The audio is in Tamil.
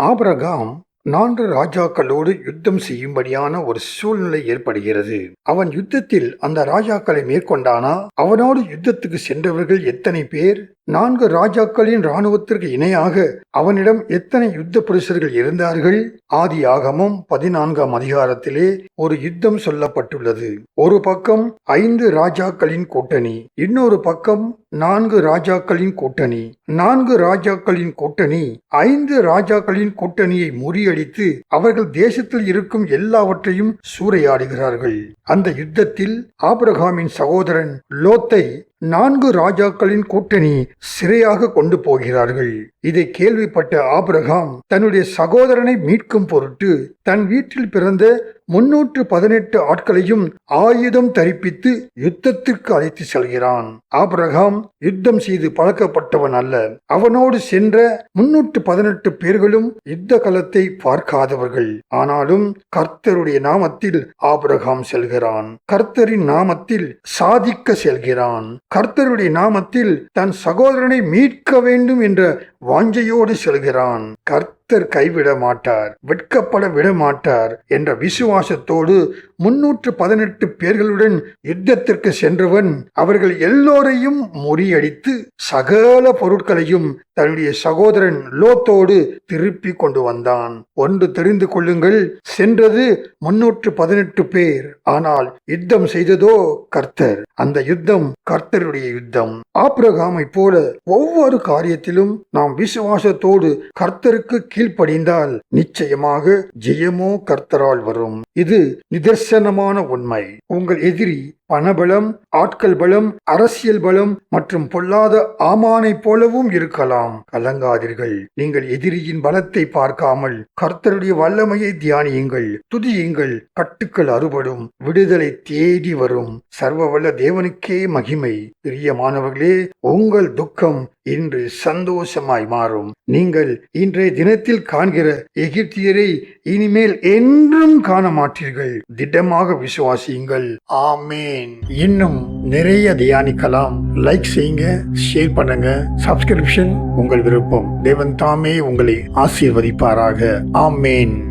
ஆபரகாம் நான்கு ராஜாக்களோடு யுத்தம் செய்யும்படியான ஒரு சூழ்நிலை ஏற்படுகிறது. அவன் யுத்தத்தில் அந்த ராஜாக்களை மேற்கொண்டானா? அவனோடு யுத்தத்துக்கு சென்றவர்கள் எத்தனை பேர்? நான்கு ராஜாக்களின் இராணுவத்திற்கு இணையாக அவனிடம் எத்தனை யுத்த புருஷர்கள் இருந்தார்கள்? ஆதி ஆகமும் பதினான்காம் அதிகாரத்திலே ஒரு யுத்தம் சொல்லப்பட்டுள்ளது. ஒரு பக்கம் ஐந்து ராஜாக்களின் கூட்டணி இன்னொரு பக்கம் நான்கு ராஜாக்களின் கூட்டணி. நான்கு ராஜாக்களின் கூட்டணி ஐந்து ராஜாக்களின் கூட்டணியை முறியடித்து அவர்கள் தேசத்தில் இருக்கும் எல்லாவற்றையும் சூறையாடுகிறார்கள். அந்த யுத்தத்தில் ஆபிரகாமின் சகோதரன் லோத்தை நான்கு ராஜாக்களின் கூட்டணி சிறையாக கொண்டு போகிறார்கள். இதை கேள்விப்பட்ட ஆபிரகாம் தன்னுடைய சகோதரனை மீட்கும் பொருட்டு தன் வீட்டில் பிறந்த முன்னூற்று பதினெட்டு ஆட்களையும் ஆயுதம் தரிப்பித்து யுத்தத்திற்கு அழைத்து செல்கிறான். ஆபிரகாம் யுத்தம் செய்து பழக்கப்பட்டவன் அல்ல. அவனோடு சென்ற முன்னூற்று பதினெட்டு பேர்களும் யுத்த களத்தை பார்க்காதவர்கள். ஆனாலும் கர்த்தருடைய நாமத்தில் ஆபிரகாம் செல்கிறான். கர்த்தரின் நாமத்தில் சாதிக்க செல்கிறான். கர்த்தருடைய நாமத்தில் தன் சகோதரனை மீட்க வேண்டும் என்ற வாஞ்சையோடு செல்கிறான். கர்த்த கர்த்தர் கைவிட மாட்டார் வெட்கப்பட விட மாட்டார் என்ற விசுவாசத்தோடு முன்னூற்று பதினெட்டு பேர்களுடன் யுத்தத்திற்கு சென்றவன் அவர்கள் எல்லோரையும் முறியடித்து சகல பொருட்களையும் தன்னுடைய சகோதரன் லோத்தோடு திருப்பி கொண்டு வந்தான். ஒன்று தெரிந்து கொள்ளுங்கள் சென்றது முன்னூற்று பதினெட்டு பேர். ஆனால் யுத்தம் செய்ததோ கர்த்தர். அந்த யுத்தம் கர்த்தருடைய யுத்தம். ஆப்ரகாமை போல ஒவ்வொரு காரியத்திலும் நாம் விசுவாசத்தோடு கர்த்தருக்கு கீழ்ப்படிந்தால் நிச்சயமாக ஜெயமோ கர்த்தரால் வரும். இது நிதர்சனமான உண்மை. உங்கள் எதிரி பணபலம் ஆட்கள் பலம் அரசியல் பலம் மற்றும் பொல்லாத ஆமானை போலவும் இருக்கலாம். கலங்காதீர்கள். நீங்கள் எதிரியின் பலத்தை பார்க்காமல் கர்த்தருடைய வல்லமையை தியானியுங்கள். துதியுங்கள். கட்டுக்கள் அறுபடும். விடுதலை தேடி வரும். சர்வ வல்ல தேவனுக்கே மகிமை. பிரியமானவர்களே உங்கள் துக்கம் இன்று சந்தோஷமாய் மாறும். நீங்கள் இன்றைய தினத்தில் காண்கிற எகிப்தியரை இனிமேல் என்றும் காண மாட்டீர்கள் திடமாக விசுவாசியுங்கள். ஆமே ஆமேன் இன்னும் நிறைய தியானிக்கலாம். லைக் செய்யுங்க ஷேர் பண்ணுங்க. சப்ஸ்கிரிப்ஷன் உங்கள் விருப்பம். தேவன் தாமே உங்களை ஆசீர்வதிப்பாராக. ஆமேன்.